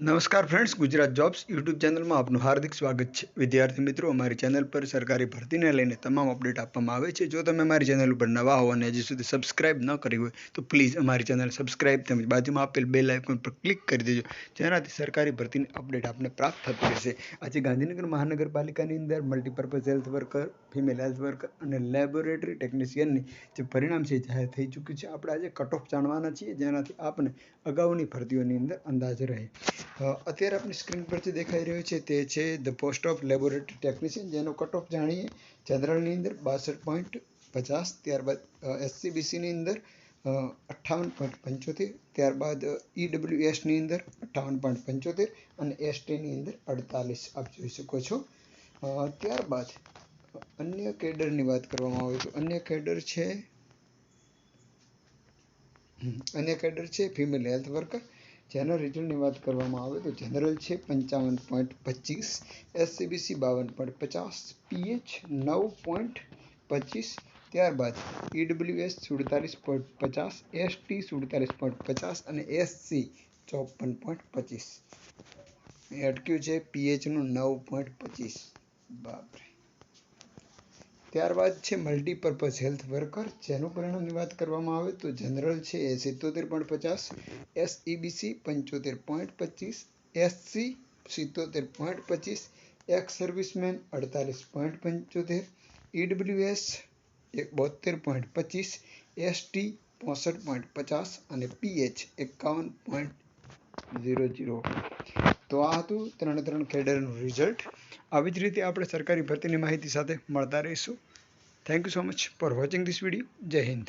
નમસ્કાર friends Gujarat jobs YouTube ચેનલમાં આપનું હાર્દિક સ્વાગત છે. વિદ્યાર્થી મિત્રો, અમારી ચેનલ પર સરકારી ભરતીને લઈને તમામ અપડેટ આપવામાં આવે છે. જો તમે અમારી ચેનલ ઉપર નવા હો અને હજી સુધી સબસ્ક્રાઇબ ન કરી હોય, તો પ્લીઝ અમારી ચેનલ સબસ્ક્રાઇબ તેમજ બાજુમાં આપેલ બે આઇકોન પર ક્લિક કરી દેજો. જેનાથી સરકારી ભરતીની અપડેટ આપને પ્રાપ્ત થતી રહેશે. આજે ગાંધીનગર મહાનગરપાલિકાની અંદર multipurpose health worker female health worker અને લેબોરેટરી ટેકનિશિયનની જે પરિણામ છે જાહેર થઈ ચૂક્યું છે. આપણે આજે કટ ઓફ જાણવાના છીએ, જેનાથી આપને અગાઉની ભરતીઓની અંદર અંદાજ રહે. અત્યારે આપણી સ્ક્રીન પરથી દેખાઈ રહ્યું છે તે છે the post of laboratory technician જેનો કટ ઓફ જાણીએ. જનરલની અંદર બાસઠ પોઈન્ટ પચાસ, ત્યારબાદ એસસીબીસીની અંદર અઠ્ઠાવન પોઈન્ટ પંચોતેર, ત્યારબાદ ઈડબ્લ્યુએસની અંદર અઠ્ઠાવન પોઈન્ટ પંચોતેર અને એસટીની અંદર અડતાલીસ. આપ જોઈ શકો છો. ત્યારબાદ, અન્ય કેડરની વાત કરવામાં આવે તો અન્ય કેડર છે અન્ય કેડર છે ફિમેલ હેલ્થ વર્કર જેના રિઝલ્ટની વાત કરવામાં આવે તો જનરલ છે પંચાવન પોઈન્ટ પચીસ એસસીબીસી બાવન પોઈન્ટ પચાસ પીએચ નવ પોઈન્ટ પચીસ, ત્યારબાદ ઈડબ્લ્યુએસ સુડતાલીસ પોઈન્ટ પચાસ એસટી સુડતાલીસ પોઈન્ટ પચાસ અને એસસી ચોપન પોઈન્ટ પચીસ. અટક્યું છે? પીએચનું નવ પોઈન્ટ પચીસ. ત્યારબાદ છે મલ્ટીપર્પઝ હેલ્થ વર્કર જેનું પરિણામની વાત કરવામાં આવે તો જનરલ છે એ સિત્તોતેર પોઈન્ટ પચાસ એસઈબીસી પંચોતેર પોઈન્ટ પચીસ એસસી સિત્તોતેર પોઈન્ટ પચીસ એક્સ સર્વિસમેન અડતાલીસ પોઈન્ટ પંચોતેર ઈડબ્લ્યુએસ એક બોતેર પોઈન્ટ પચીસ એસટી પોસઠ પોઈન્ટ પચાસ અને પીએચ એકાવન પોઈન્ટ ઝીરો ઝીરો તો આ હતું ત્રણે ત્રણ કેડરનું રિઝલ્ટ આવી જ રીતે આપણે સરકારી ભરતીની માહિતી સાથે મળતા રહીશું. Thank you so much for watching this video જય હિન્દ.